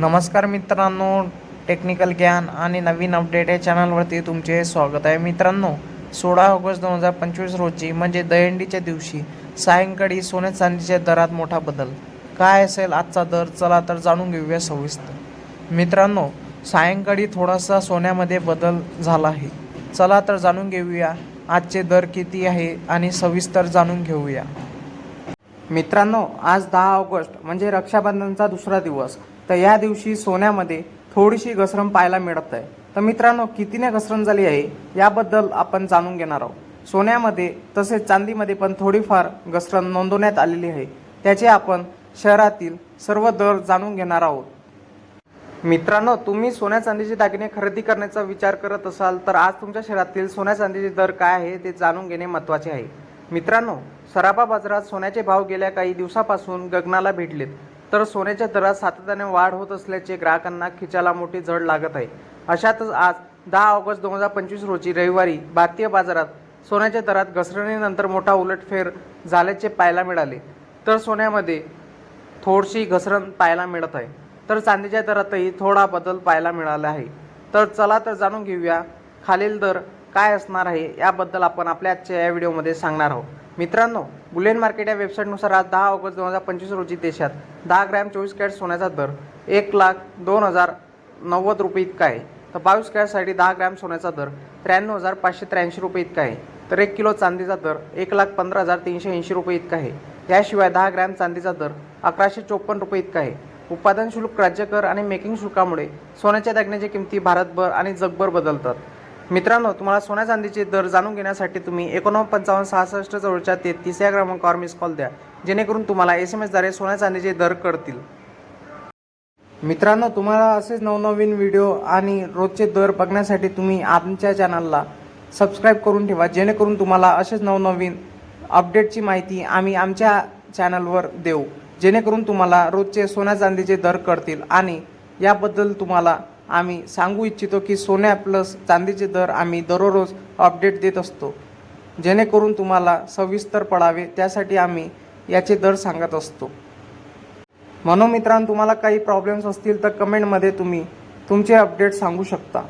नमस्कार मित्रांनो टेक्निकल ज्ञान आणि नवीन अपडेट या चॅनलवरती तुमचे स्वागत आहे. मित्रांनो सोळा ऑगस्ट दोन हजार पंचवीस रोजी म्हणजे दहिंडीच्या दिवशी सायंकाळी सोने चांदीच्या दरात मोठा बदल. काय असेल आजचा दर? चला तर जाणून घेऊया सविस्तर. मित्रांनो सायंकाळी थोडासा सोन्यामध्ये बदल झाला आहे. चला तर जाणून घेऊया आजचे दर किती आहे आणि सविस्तर जाणून घेऊया. मित्रांनो आज दहा ऑगस्ट म्हणजे रक्षाबंधनचा दुसरा दिवस. तर या दिवशी सोन्यामध्ये थोडीशी घसरण पाहायला मिळत आहे. तर मित्रांनो कितीने घसरण झाली आहे याबद्दल आपण जाणून घेणार आहोत. सोन्यामध्ये तसेच चांदीमध्ये पण थोडीफार घसरण नोंदवण्यात आलेली आहे. त्याचे आपण शहरातील सर्व दर जाणून घेणार आहोत. मित्रांनो तुम्ही सोन्या चांदीचे दागिने खरेदी करण्याचा विचार करत असाल तर आज तुमच्या शहरातील सोन्या चांदीचे दर काय आहे ते जाणून घेणे महत्त्वाचे आहे. मित्रांनो सराफा बाजारात सोन्याचे भाव गेल्या काही दिवसापासून गगनाला भेटलेत. तर सोन्याच्या दरात सातत्याने वाढ होत असल्याचे ग्राहकांना खिचाला मोठी जड लागत आहे. अशातच आज दहा ऑगस्ट दोन हजार पंचवीस रोजी रविवारी भारतीय बाजारात सोन्याच्या दरात घसरणीनंतर मोठा उलटफेर झाल्याचे पाहायला मिळाले. तर सोन्यामध्ये थोडीशी घसरण पाहायला मिळत आहे. तर चांदीच्या दरातही थोडा बदल पाहायला मिळाला आहे. तर चला तर जाणून घेऊया खालील दर काय असणार आहे याबद्दल आपण आपल्या आजच्या या व्हिडिओमध्ये सांगणार आहोत. मित्रांनो बुलेन मार्केट या वेबसाईटनुसार आज दहा ऑगस्ट दोन हजार पंचवीस रोजी देशात दहा ग्रॅम चोवीस कॅरेट सोन्याचा दर एक लाख दोन हजार नव्वद रुपये इतका आहे. तर बावीस कॅरेटसाठी दहा ग्रॅम सोन्याचा दर त्र्याण्णव हजार पाचशे त्र्याऐंशी रुपये इतका आहे. तर एक किलो चांदीचा दर एक लाख पंधरा हजार तीनशे ऐंशी रुपये इतका आहे. याशिवाय दहा ग्रॅम चांदीचा दर अकराशे चोपन्न रुपये इतका आहे. उत्पादन शुल्क राज्य कर आणि मेकिंग शुल्कामुळे सोन्याच्या दागिन्याच्या किमती भारतभर आणि जगभर बदलतात. मित्रांनो तुम्हाला सोन्या चांदीचे दर जाणून घेण्यासाठी तुम्ही एकोणनव्वद पंचावन्न सहासष्ट जवळच्या तेहतीस या क्रमांकावर मिस कॉल द्या जेणेकरून तुम्हाला एस एम एसद्वारे सोन्या चांदीचे दर कळतील. मित्रांनो तुम्हाला असेच नवनवीन व्हिडिओ आणि रोजचे दर बघण्यासाठी तुम्ही आमच्या चॅनलला सबस्क्राईब करून ठेवा जेणेकरून तुम्हाला असेच नवनवीन अपडेटची माहिती आम्ही आमच्या चॅनलवर देऊ जेणेकरून तुम्हाला रोजचे सोन्या चांदीचे दर कळतील आणि याबद्दल तुम्हाला आम्ही सांगू इच्छितो की सोन्या प्लस चांदीचे दर आम्ही दररोज अपडेट देत असतो. जेणेकरून तुम्हाला सविस्तर पडावे त्यासाठी आम्ही याचे दर सांगत असतो. म्हणून मित्रांनो तुम्हाला काही प्रॉब्लेम्स असतील तर कमेंटमध्ये तुम्ही तुमचे अपडेट सांगू शकता.